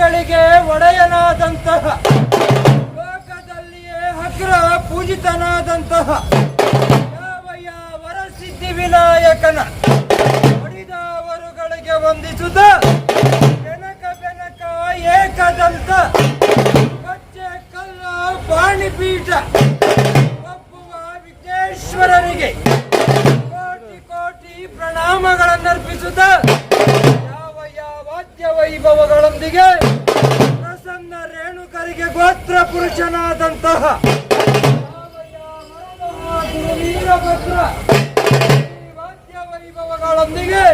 ಜನಗಳಿಗೆ ಒಡೆಯನಾದಂತಹ ಲೋಕದಲ್ಲಿಯೇ ಅಗ್ರ ಪೂಜಿತನಾದಂತಹ ಯಾವ ವರಸಿದ್ಧಿ ಸಿದ್ಧಿ ವಿನಾಯಕನ ಹೊಡಿದವರುಗಳಿಗೆ ವಂದಿಸುತ್ತ ಬೆನಕ ಬೆನಕ ಏಕದಂತ ಕಚ್ಚೆ ಕಲ್ಲ ಪಾಣಿಪೀಠ ಒಪ್ಪುವ ವಿಘ್ನೇಶ್ವರನಿಗೆ ಕೋಟಿ ಕೋಟಿ ಪ್ರಣಾಮಗಳನ್ನರ್ಪಿಸುತ್ತ ವಾದ್ಯ ವೈಭವಗಳೊಂದಿಗೆ ಪ್ರಸನ್ನ ರೇಣುಕರಿಗೆ ಗೋತ್ರ ಪುರುಷನಾದಂತಹ ವೀರಭದ್ರ ವೈಭವಗಳೊಂದಿಗೆ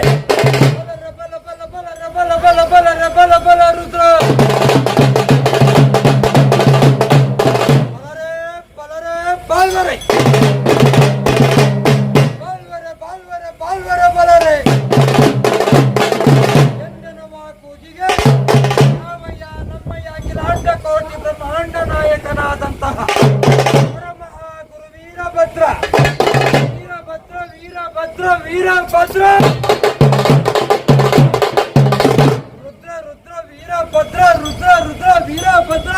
ಬಲ ಬಲ ಬಲ ಬಲ ಬಲ ಬಲ ಬಲ ಬಲ ರುದ್ರ ರಂಗಣ್ಣ ನಾಯಕನಾದಂತಹ ಪರಮಹ ಗುರು ವೀರಭದ್ರ. ವೀರಭದ್ರ ವೀರಭದ್ರ ವೀರಭದ್ರ. ರುದ್ರ ರುದ್ರ, ವೀರಭದ್ರ, ರುದ್ರ ರುದ್ರ, ವೀರಭದ್ರ.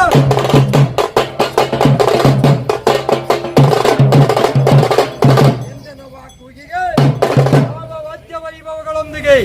ಎಂದಿನ ಕೂಗಿಗೆ ಯಾವ ವಾದ್ಯ ವೈಭವಗಳೊಂದಿಗೆ